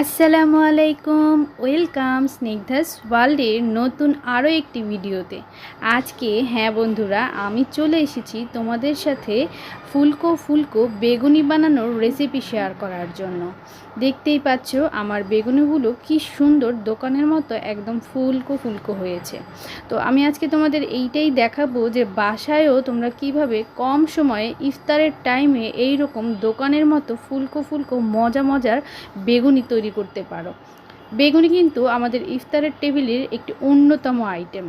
আসসালামু আলাইকুম, ওয়েলকাম স্নিগ্ধাস ওয়ার্ল্ডের নতুন আরও একটি ভিডিওতে। আজকে হ্যাঁ বন্ধুরা, আমি চলে এসেছি তোমাদের সাথে ফুলকো ফুলকো বেগুনি বানানোর রেসিপি শেয়ার করার জন্য। দেখতেই পাচ্ছ, আমার বেগুনিগুলো কি সুন্দর দোকানের মতো একদম ফুলকো ফুলকো হয়েছে। তো আমি আজকে তোমাদের এইটাই দেখাবো যে বাসায়ও তোমরা কীভাবে কম সময়ে, ইফতারের টাইমে এই রকম দোকানের মতো ফুলকো ফুলকো মজা মজার বেগুনি তৈরি করতে পারো। বেগুনি কিন্তু আমাদের ইফতারের টেবিলের একটি অন্যতম আইটেম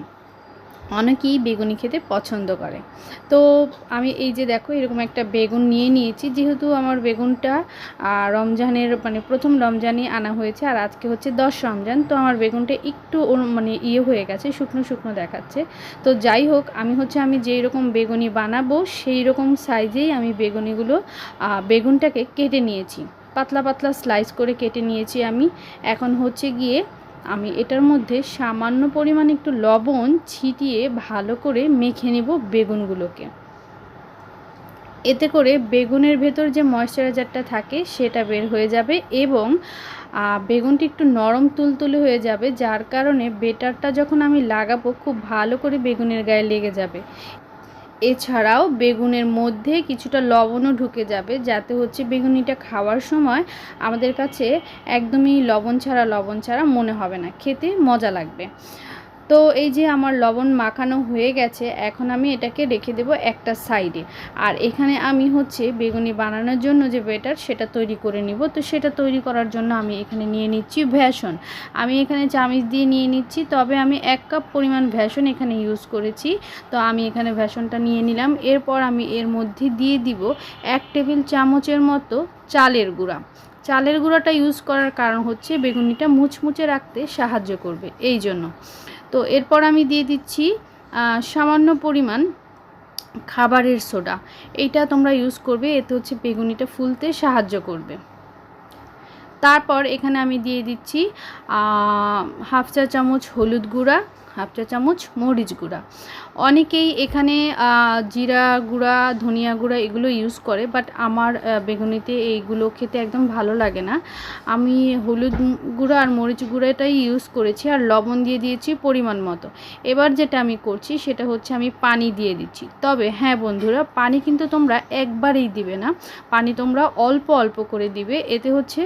অনেকেই বেগুনি খেতে পছন্দ করে। তো আমি এই যে দেখো, এরকম একটা বেগুন নিয়ে নিয়েছি। যেহেতু আমার বেগুনটা রমজানের মানে প্রথম রমজানই আনা হয়েছে আর আজকে হচ্ছে দশ রমজান, তো আমার বেগুনটা একটু মানে ইয়ে হয়ে গেছে, শুকনো শুকনো দেখাচ্ছে। তো যাই হোক, আমি হচ্ছে, আমি যেই রকম বেগুনি বানাবো, সেই রকম সাইজেই আমি বেগুনিগুলো বেগুনটাকে কেটে নিয়েছি। পাতলা পাতলা স্লাইস করে কেটে নিয়েছি আমি। এখন হচ্ছে গিয়ে আমি এটার মধ্যে সামান্য পরিমাণে একটু লবণ ছিটিয়ে ভালো করে মেখে নেব বেগুনগুলোকে। এতে করে বেগুনের ভেতর যে ময়শ্চারাইজারটা থাকে, সেটা বের হয়ে যাবে এবং বেগুনটি একটু নরম তুলতুলে হয়ে যাবে, যার কারণে বেটারটা যখন আমি লাগাবো, খুব ভালো করে বেগুনের গায়ে লেগে যাবে। এছাড়াও বেগুনের মধ্যে কিছুটা লবণও ঢুকে যাবে, যাতে হচ্ছে বেগুনিটা খাওয়ার সময় আমাদের কাছে একদমই লবণ ছাড়া লবণ ছাড়া মনে হবে না। খেতে মজা লাগবে। তো এই যে আমার লবণ মাখানো হয়ে গেছে, এখন আমি এটাকে রেখে দেব একটা সাইডে। আর এখানে আমি হচ্ছে বেগুনি বানানোর জন্য যে বেটার সেটা তৈরি করে নিব। তো সেটা তৈরি করার জন্য আমি এখানে নিয়ে নিচ্ছি ভ্যাসন। আমি এখানে চামিচ দিয়ে নিয়ে নিচ্ছি, তবে আমি এক কাপ পরিমাণ ভ্যাসন এখানে ইউজ করেছি। তো আমি এখানে ভ্যাসনটা নিয়ে নিলাম। এরপর আমি এর মধ্যে দিয়ে দিব এক টেবিল চামচের মতো চালের গুঁড়া। চালের গুঁড়াটা ইউজ করার কারণ হচ্ছে বেগুনিটা মুচমুচে রাখতে সাহায্য করবে। এই জন্য। তো এরপর আমি দিয়ে দিচ্ছি সামান্য পরিমাণ খাবারের সোডা। এইটা তোমরা ইউজ করবে, এতে হচ্ছে বেগুনিটা ফুলতে সাহায্য করবে। তারপর এখানে আমি দিয়ে দিচ্ছি হাফ চা চামচ হলুদ গুঁড়া হাফ চা চামচ মরিচ গুঁড়া। অনেকেই এখানে জিরা গুঁড়া, ধনিয়া গুঁড়া এগুলো ইউজ করে বাট আমার বেগুনিতে এইগুলো খেতে একদম ভালো লাগে না। আমি হলুদ গুঁড়া আর মরিচ গুঁড়াটাই ইউজ করেছি আর লবণ দিয়ে দিয়েছি পরিমাণ মতো। এবার যেটা আমি করছি সেটা হচ্ছে আমি পানি দিয়ে দিচ্ছি। তবে হ্যাঁ বন্ধুরা, পানি কিন্তু তোমরা একবারেই দিবে না। পানি তোমরা অল্প অল্প করে দিবে, এতে হচ্ছে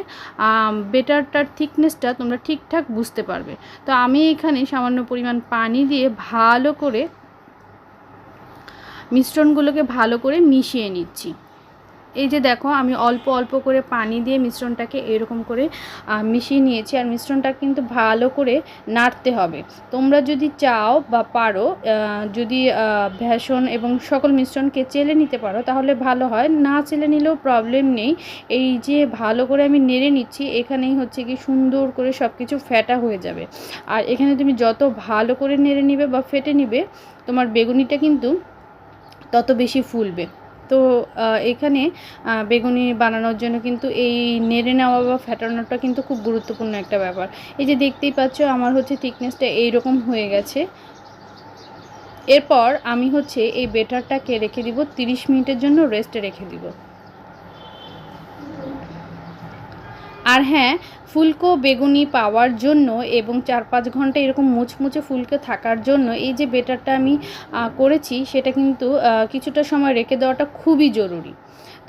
বেটারটার থিকনেসটা তোমরা ঠিকঠাক বুঝতে পারবে। তো আমি এখানে সামান্য পরিমাণ পানি দিয়ে ভালো করে মিশ্রণগুলোকে ভালো করে মিশিয়ে নিচ্ছি। এই যে দেখো, আমি অল্প অল্প করে পানি দিয়ে মিশ্রণটাকে এরকম করে মিশিয়ে নিয়েছি। আর মিশ্রণটা কিন্তু ভালো করে নাড়তে হবে। তোমরা যদি চাও বা পারো যদি ভেষণ এবং সকল মিশ্রণকে চেলে নিতে পারো, তাহলে ভালো হয়। না চেলে নিলেও প্রবলেম নেই। এই যে ভালো করে আমি নেড়ে নিচ্ছি, এখানেই হচ্ছে কি সুন্দর করে সব কিছু ফ্যাটা হয়ে যাবে। আর এখানে তুমি যত ভালো করে নেড়ে নিবে বা ফেটে নিবে, তোমার বেগুনিটা কিন্তু তত বেশি ফুলবে। তো এখানে বেগুনি বানানোর জন্য কিন্তু এই নেড়ে নেওয়া বা ফেটানোটা কিন্তু খুব গুরুত্বপূর্ণ একটা ব্যাপার। এই যে দেখতেই পাচ্ছ, আমার হচ্ছে থিকনেসটা এইরকম হয়ে গেছে। এরপর আমি হচ্ছে এই বেটারটাকে রেখে দিব, তিরিশ মিনিটের জন্য রেস্টে রেখে দিব। আর হ্যাঁ ফুলকো বেগুনি পাওয়ার জন্য এবং চার পাঁচ ঘণ্টা এরকম মুচমুচে ফুলকে থাকার জন্য এই যে বেটারটা আমি করেছি, সেটা কিন্তু কিছুটা সময় রেখে দেওয়াটা খুবই জরুরি।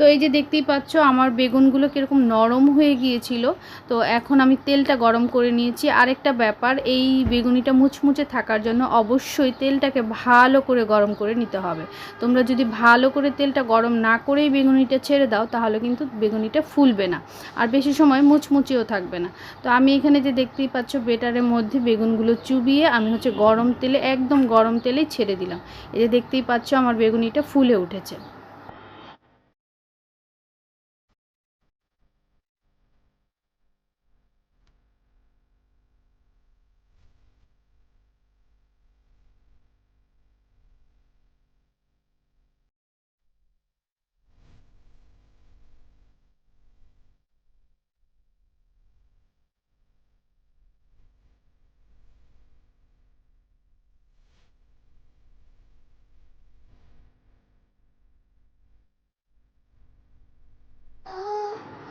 তো এই যে দেখতেই পাচ্ছ, আমার বেগুনগুলো কীরকম নরম হয়ে গিয়েছিল। তো এখন আমি তেলটা গরম করে নিয়েছি। আরেকটা ব্যাপার, এই বেগুনিটা মুচমুচে থাকার জন্য অবশ্যই তেলটাকে ভালো করে গরম করে নিতে হবে। তোমরা যদি ভালো করে তেলটা গরম না করেই বেগুনিটা ছেড়ে দাও, তাহলে কিন্তু বেগুনিটা ফুলবে না। আর বেশি সময় মুচমুচেও থাকবে না। তো আমি এখানে যে দেখতেই পাচ্ছ, বেটারের মধ্যে বেগুনগুলো চুবিয়ে আমি হচ্ছে গরম তেলে, একদম গরম তেলেই ছেড়ে দিলাম। এই যে দেখতেই পাচ্ছ, আমার বেগুনিটা ফুলে উঠেছে।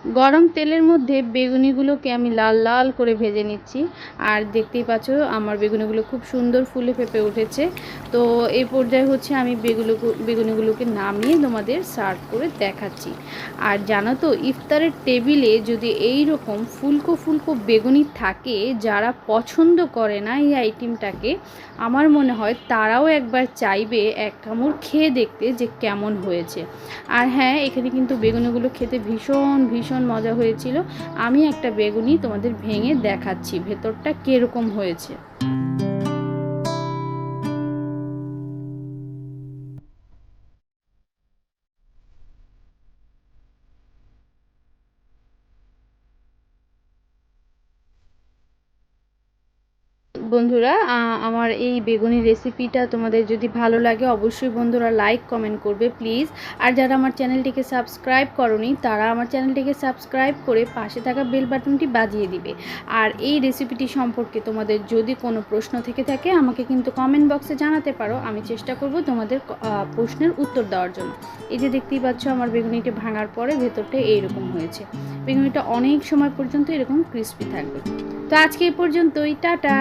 গরম তেলের মধ্যে বেগুনিগুলোকে আমি লাল লাল করে ভেজে নিচ্ছি। আর দেখতেই পাচ্ছ, আমার বেগুনিগুলো খুব সুন্দর ফুলে ফেপে উঠেছে। তো এই পর্যায়ে হচ্ছে আমি বেগুলো বেগুনিগুলোকে নামিয়ে তোমাদের সার্ভ করে দেখাচ্ছি। আর জানো তো, ইফতারের টেবিলে যদি এই রকম ফুলকো ফুলকো বেগুনি থাকে, যারা পছন্দ করে না এই আইটেমটাকে, আমার মনে হয় তারাও একবার চাইবে এক কামড় খেয়ে দেখতে যে কেমন হয়েছে। আর হ্যাঁ এখানে কিন্তু বেগুনিগুলো খেতে ভীষণ ভীষণ মজা হয়েছিল। আমি একটা বেগুনি তোমাদের ভেঙে দেখাচ্ছি ভেতরটা কীরকম হয়েছে। বন্ধুরা আমার এই বেগুনি রেসিপিটা তোমাদের যদি ভালো লাগে, অবশ্যই বন্ধুরা লাইক কমেন্ট করবে প্লিজ আর যারা আমার চ্যানেলটিকে সাবস্ক্রাইব করনি, তারা আমার চ্যানেলটিকে সাবস্ক্রাইব করে পাশে থাকা বেল বাটনটি বাজিয়ে দিবে। আর এই রেসিপিটি সম্পর্কে তোমাদের যদি কোনো প্রশ্ন থেকে থাকে, আমাকে কিন্তু কমেন্ট বক্সে জানাতে পারো। আমি চেষ্টা করব তোমাদের প্রশ্নের উত্তর দেওয়ার জন্য। এই যে দেখতেই পাচ্ছ, আমার বেগুনিটা ভাঙার পরে ভেতরটা এইরকম হয়েছে। বেগুনিটা অনেক সময় পর্যন্ত এরকম ক্রিস্পি থাকবে। তো আজকে এই পর্যন্তই, টাটা!